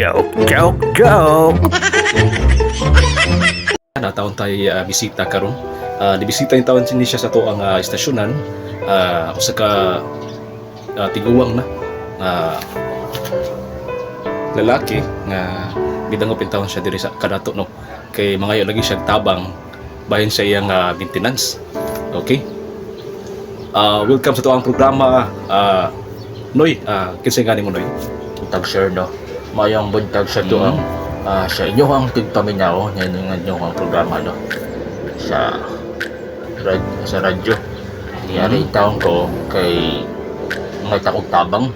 Joke, joke, joke. Nataon tayo uh, bisita karon. Uh, nibisita yung taon siya sa to ang uh, estasyonan. Uh, usa ka uh, tiguwang na uh, lalaki nga gidangop yung taon siya diri sa kanato no. Kay mga lagi siya tabang bahin sa iyang uh, maintenance. Okay? Uh, welcome sa to ang programa. Uh, Noy, uh, kinsa gani mo Noy? tag sir no mayang buntag sa to ang ah, sa inyo ang tigpaminaw yan yung inyo ang programa no? Sa rad, sa radyo. Yari Mhm. taon ko kay mga takog tabang.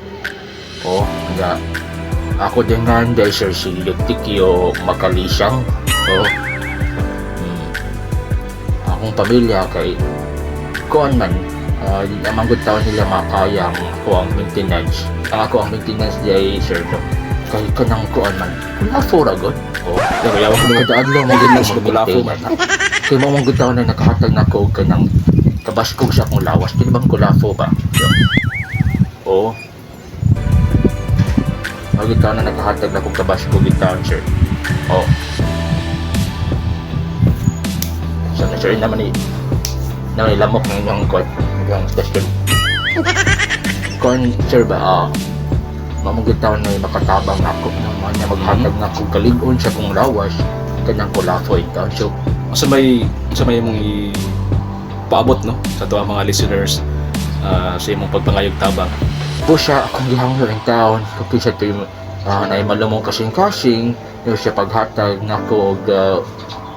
O nga ako din nga dahil sir si Luktikyo Makalisang o hmm, akong pamilya kay kuan man uh, amang good taon nila makayang ko ang maintenance. Ang ako ang maintenance day sir no kay kanang kuan man. Wala for agad o Pero yawa ko mo Hindi gid mas mas magulafo man. kay mo mong good taon na nakahatag na ko kanang kabaskog sa akong lawas kini bang kulafo ba? O Magit taon na nakahatag na kong kabaskog gid taon sir. O sa na sir naman ni naman ilamok ng inyong kuan inyong station kuan sir ba? Ah mamugit taon na makatabang na ako. Naman niya maghatag na kong kalig-on sa kong lawas. Kanyang kulafoy taon so sa may sa may mong i paabot no? Sa to ang mga listeners ah, sa imong pagpangayog tabang. Po siya akong gihangyo ng taon. Kapag ito yung uh, na malumong kasing-kasing yung siya paghatag na ko og uh,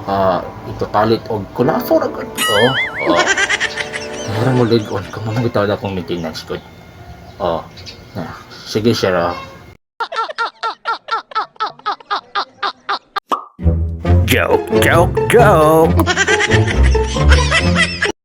uh, ipapalit og kulafor agad. Oh oh. Meron mo lig-on. Kung mamagit taon akong maintenance ko. Oh na sige sir ah. Joke, joke, joke.